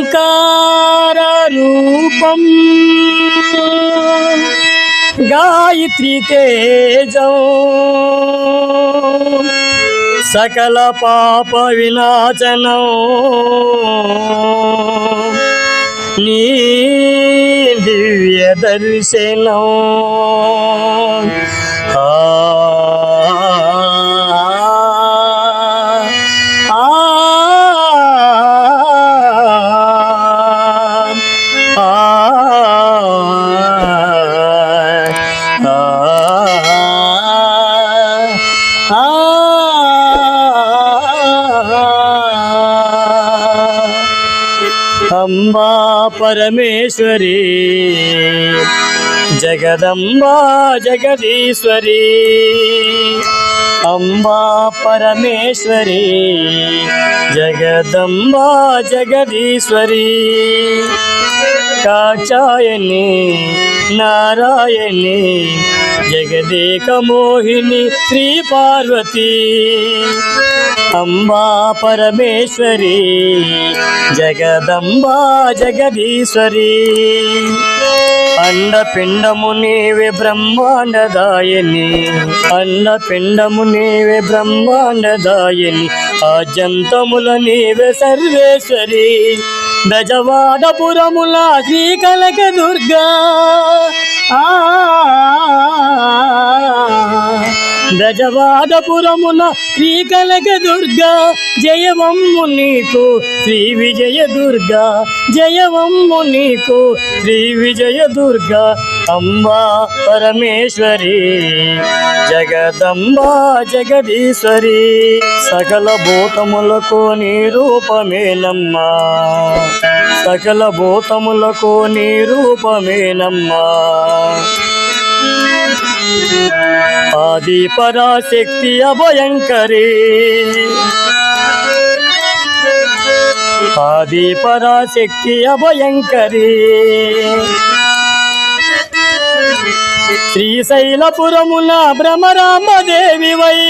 ఓంకార రూపం. గాయత్రి తేజం. సకల పాప వినాశనం. నీ దివ్య దర్శనం. ఆ జగదంబా పరమేశ్వరి. జగదంబా జగదీశ్వరి. అంబా పరమేశ్వరి. జగదంబా జగదీశ్వరి. కాచాయని నారాయణి జగదేక మోహిని శ్రీ పార్వతి అంబా పరమేశ్వరి జగదంబా జగదీశ్వరి. అండపిండము నీవే బ్రహ్మాండదాయని అండపిండము నీవే బ్రహ్మాండదాయని ఆజంతముల నీవే సర్వేశ్వరి. బెజవాడపురముల శ్రీకలక దుర్గా ఆ గజవాడపురమున శ్రీ కనక దుర్గా జయవమ్ము నీకు శ్రీ విజయ దుర్గా జయవమ్ము నీకు శ్రీ విజయ దుర్గా అంబా పరమేశ్వరి జగదంబా జగదీశ్వరి సకల భూతములకు నీ రూపమేనమ్మా సకల భూతములకు నీ రూపమేనమ్మా ఆది పరాశక్తి అభయంకరి. ఆది పరాశక్తి అభయంకరి. శ్రీశైలపురమున భ్రమరామదేవి వై.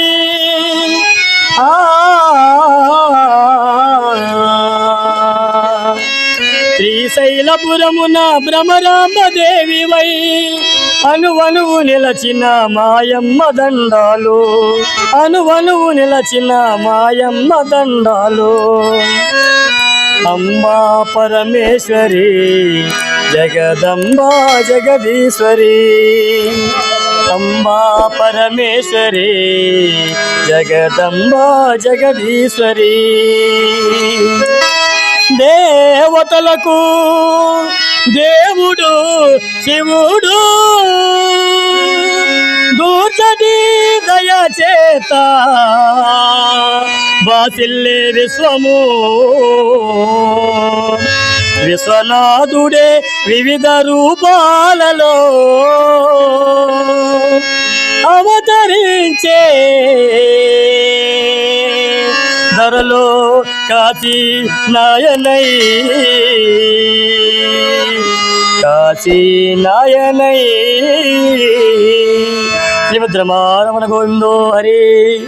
శ్రీశైలపురమున భ్రమరామదేవి వై. అనువనువు నిలచిన మాయమ్మ దండాలు. అనువనువు నిలచిన మాయమ్మ దండాలు. అమ్మా పరమేశ్వరి జగదంబా జగదీశ్వరి. అంబా పరమేశ్వరి జగదంబా జగదీశ్వరి. దేవతలకు దేవుడు శివుడు. దూర్చది దయచేత బాసిల్లే విశ్వము. విశ్వనాథుడే వివిధ రూపాలలో అవతరించే ధరలో కాశీ నాయనై. కాశీ నాయనై. శ్రీభద్రమారమణ గోవిందో హరి.